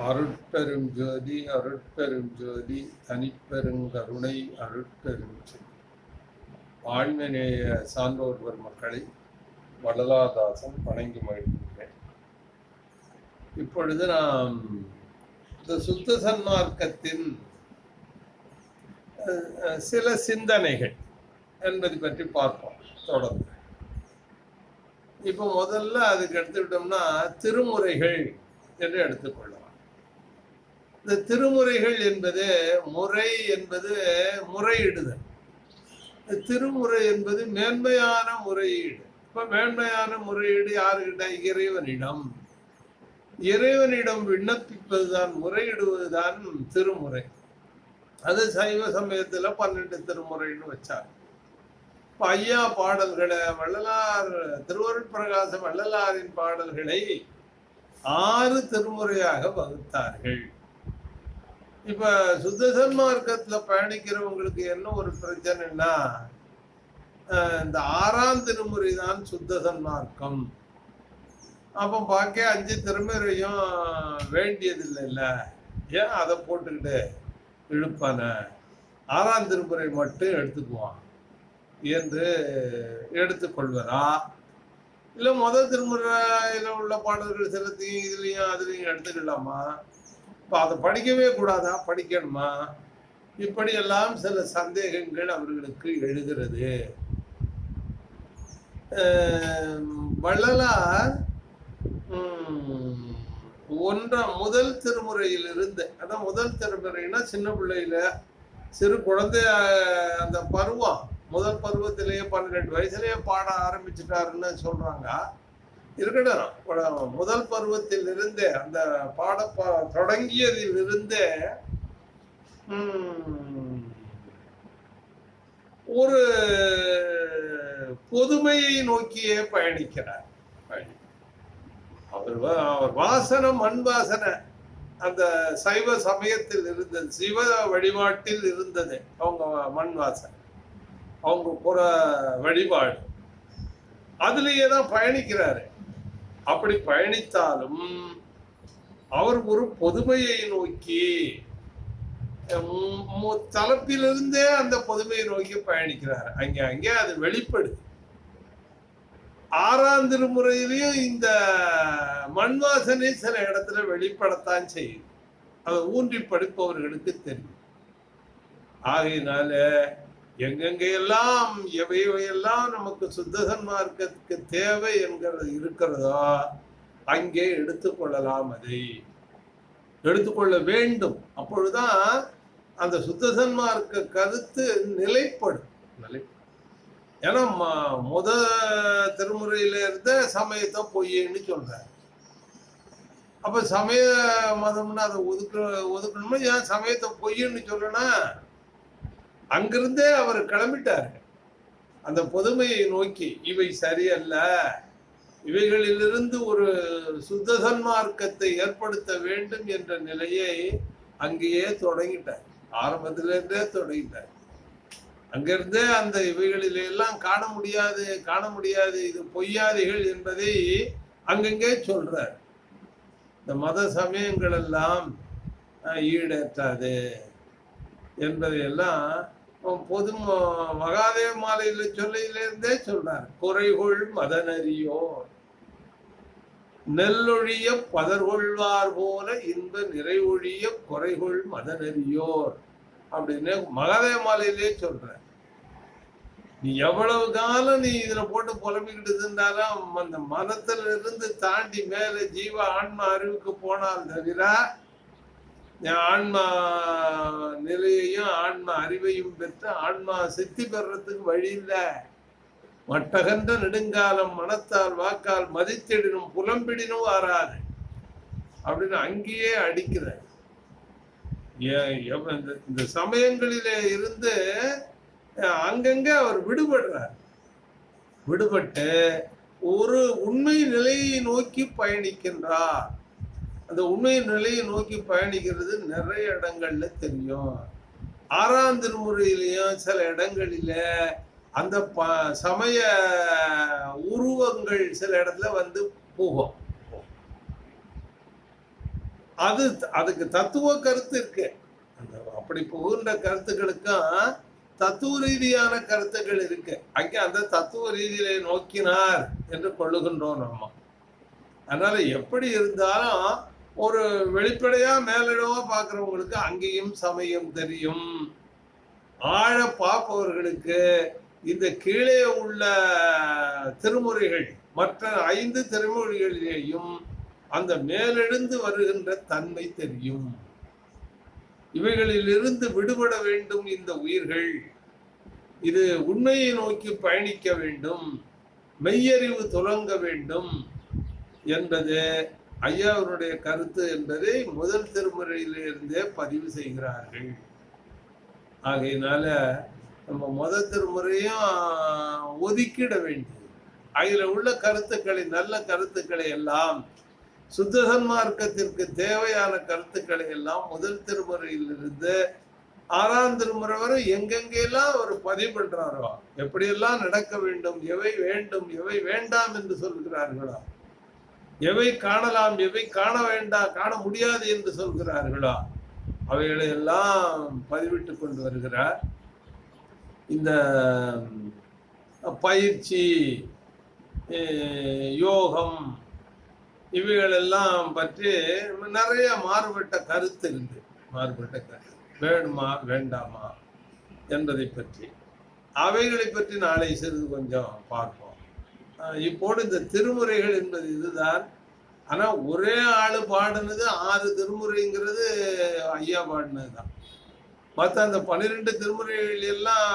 அருட்பெரும் ஜோதி அருட்பெரும் ஜோதி தனிப்பெருங்கருணை அருட்பெரும் ஜோதி ஆழ்மநேய சான்றோர்வர் மக்களை வடலாதாசன் வணங்கி மகிழ்கின்றேன். இப்பொழுது நாம் இந்த சுத்த சன்மார்க்கத்தின் சில சிந்தனைகள் என்பதை பற்றி பார்ப்போம் தொடர்ந்து. இப்போ முதல்ல அதுக்கு எடுத்துக்கிட்டோம்னா திருமுறைகள் என்று எடுத்துக்கொள்ளலாம். இந்த திருமுறைகள் என்பது முறை என்பது முறையிடுதல். திருமுறை என்பது மேன்மையான முறையீடு. இப்ப மேன்மையான முறையீடு யாருக்கிட்ட இறைவனிடம். இறைவனிடம் விண்ணப்பிப்பதுதான் முறையிடுவதுதான் திருமுறை. அது சைவ சமயத்துல பன்னெண்டு திருமுறைன்னு வச்சார் இப்ப ஐயா பாடல்களை வள்ளலார் திருவருள் பிரகாச வள்ளலாரின் பாடல்களை ஆறு திருமுறையாக வகுத்தார்கள். இப்ப சுத்த சன்மார்க்கத்துல பயணிக்கிறவங்களுக்கு என்ன ஒரு பிரச்சனைன்னா இந்த ஆறாம் திருமுறை தான் சுத்த சன்மார்க்கம் அப்போ பார்க்க அஞ்சு திருமுறையும் வேண்டியதில்லைல்ல. ஏன் அதை போட்டுக்கிட்டு இழுப்பான? ஆறாம் திருமுறை மட்டும் எடுத்துக்குவான். என்று எடுத்துக்கொள்வரா இல்லை முதல் திருமுறையில் உள்ள பாடல்கள் சிலத்தையும் இதுலேயும் அதுலேயும் எடுத்துக்கலாமா? இப்போ அதை படிக்கவே கூடாதா? படிக்கணுமா? இப்படியெல்லாம் சில சந்தேகங்கள் அவர்களுக்கு எழுகிறது. வள்ளலார் ஒன்றாம் முதல் திருமுறையில் இருந்து அதான் முதல் திருமுறைனா சின்ன பிள்ளையில சிறு குழந்தை அந்த பருவம் முதல் பருவத்திலேயே பன்னிரெண்டு வயசுலேயே பாட ஆரம்பிச்சிட்டாருன்னு சொல்றாங்க. இருக்கட்டும் முதல் பருவத்தில் இருந்தே அந்த பாட தொடங்கியதில் இருந்தே உம், ஒரு பொதுமையை நோக்கியே பயணிக்கிறார். பயணி- அவர் வா- அவர் வாசனை மண் வாசனை அந்த சைவ சமயத்தில் இருந்தது சிவ வழிபாட்டில் இருந்தது அவங்க மண் வாசனை அவங்க புற வழிபாடு. அதுலேயே தான் பயணிக்கிறாரு. அப்படி பயணித்தாலும் அவர் ஒரு பொதுமையை நோக்கி தலைப்பிலிருந்தே தலப்பிலிருந்தே அந்த பொதுமையை நோக்கி பயணிக்கிறார். அங்க அங்கே அது வெளிப்படுது. ஆறாம் திருமுறையிலையும் இந்த மண் வாசனை சில இடத்துல வெளிப்படத்தான் செய்யுது. அதை ஊன்றி படிப்பவர்களுக்கு தெரியும். ஆகையினால எங்கெங்க எல்லாம் எவையெல்லாம் நமக்கு சுத்த சன்மார்க்கத்துக்கு தேவை என்கிறது இருக்கிறதோ அங்கே எடுத்துக்கொள்ளலாம் அதை. எடுத்துக்கொள்ள வேண்டும். அப்பொழுதுதான் அந்த சுத்த சன்மார்க்க கருத்து நிலைப்படும். நிலைப்படும். ஏன்னா முத திருமுறையில இருந்த சமயத்தை பொய்ன்னு சொல்றாரு. அப்ப சமய மதம்னு அதை ஒதுக்க ஒதுக்கணும்னா ஏன் சமயத்தை பொய்ன்னு சொல்லனா அங்கிருந்தே அவர் கிளம்பிட்டார். அந்த பொதுமையை நோக்கி இவை சரியல்ல. இவைகளிலிருந்து ஒரு சுத்த சன்மார்க்கத்தை ஏற்படுத்த வேண்டும் என்ற நிலையை அங்கேயே தொடங்கிட்டார். ஆரம்பத்திலிருந்தே தொடங்கிட்டார். அங்கிருந்தே அந்த இவைகளில் எல்லாம் காண முடியாது காண முடியாது. இது பொய்யாதிகள் என்பதை அங்கங்கே சொல்றார். இந்த மத சமயங்கள் எல்லாம் ஈடேற்றாது என்பதையெல்லாம் பொது மகாதேவ மாலையில சொல்லையிலிருந்தே சொல்றார் குறைகொள் மதனறியோர் நெல்லொழிய பதர்கொள்வார் போல இன்ப நிறைவொழிய குறைகொள் மதனறியோர் அப்படின்னு மகாதேவ மாலையிலே சொல்ற நீ எவ்வளவு காலம் நீ இதுல போட்டு புலம்பிக்கிட்டு இருந்தாலும் அந்த மதத்துல இருந்து தாண்டி மேல ஜீவ ஆன்மா அறிவுக்கு போனால் தவிர ஆன்மா ஆன்மா அறிவையும் பெற்று ஆன்மா சித்தி பெறத்துக்கு வழி இல்லை. மட்டகன்ற நெடுங்காலம் மனத்தால் வாக்கால் மதித்திடினும் புலம்பிடினும் வராது அப்படின்னு அங்கேயே அடிக்கிற. இந்த- சமயங்களிலே இருந்து அங்கங்க அவர் விடுபடுறார். விடுபட்டு ஒரு உண்மை நிலையை நோக்கி பயணிக்கின்றார். அந்த உண்மை நிலையை நோக்கி பயணிக்கிறது நிறைய இடங்கள்ல தெரியும். ஆறாம் திருமுறையிலையும் சில இடங்களில அந்த ப சமய உருவங்கள் சில இடத்துல வந்து போகும். அது அதுக்கு தத்துவ கருத்து இருக்கு. அந்த அப்படி புகுந்த கருத்துக்களுக்கும் தத்துவ ரீதியான கருத்துக்கள் இருக்கு. அங்கே அந்த தத்துவ ரீதியில நோக்கினார் என்று கொள்ளுகின்றோம் நம்ம. அதனால எப்படி இருந்தாலும் ஒரு வெளிப்படையா மேலிடமா பார்க்கிறவங்களுக்கு அங்கேயும் சமயம் தெரியும். ஆழ பார்ப்பவர்களுக்கு இந்த கீழே உள்ள திருமுறைகள் மற்ற ஐந்து திருமொழிகளிலேயும் அந்த மேலெழுந்து வருகின்ற தன்மை தெரியும். இவைகளிலிருந்து விடுபட வேண்டும் இந்த உயிர்கள். இது உண்மையை நோக்கி பயணிக்க வேண்டும். மெய்யறிவு துலங்க வேண்டும் என்பது ஐயாவருடைய கருத்து என்பதை முதல் திருமுறையிலிருந்தே பதிவு செய்கிறார்கள். ஆகையினால நம்ம முதல் திருமுறையும் ஒதுக்கிட வேண்டியது. அதில் உள்ள கருத்துக்களை நல்ல கருத்துக்களை எல்லாம் சுத்த சன்மார்க்கத்திற்கு தேவையான கருத்துக்களை எல்லாம் முதல் திருமுறையிலிருந்து ஆறாம் திருமுறை வரை எங்கெங்கெல்லாம் அவர் பதிவு பண்றாரோ எப்படியெல்லாம் நடக்க வேண்டும் எவை வேண்டும் எவை வேண்டாம் என்று சொல்கிறார்களோ எவை காணலாம் எவை காண வேண்டாம் காண முடியாது என்று சொல்கிறார்களோ அவைகளை எல்லாம் பதிவிட்டு கொண்டு வருகிறார். இந்த பயிற்சி யோகம் இவைகளெல்லாம் பற்றி நிறைய மாறுபட்ட கருத்து இருந்து மாறுபட்ட கருத்து. வேணுமா வேண்டாமா என்பதை பற்றி. அவைகளை பற்றி நாளை சிறிது கொஞ்சம் பார்ப்போம். இப்போது இந்த திருமுறைகள் என்பது இதுதான். ஆனா ஒரே ஆளு பாடினது ஆறு திருமுறைங்கிறது ஐயா பாடினது தான் மற்ற அந்த பன்னிரெண்டு திருமுறைகள் எல்லாம்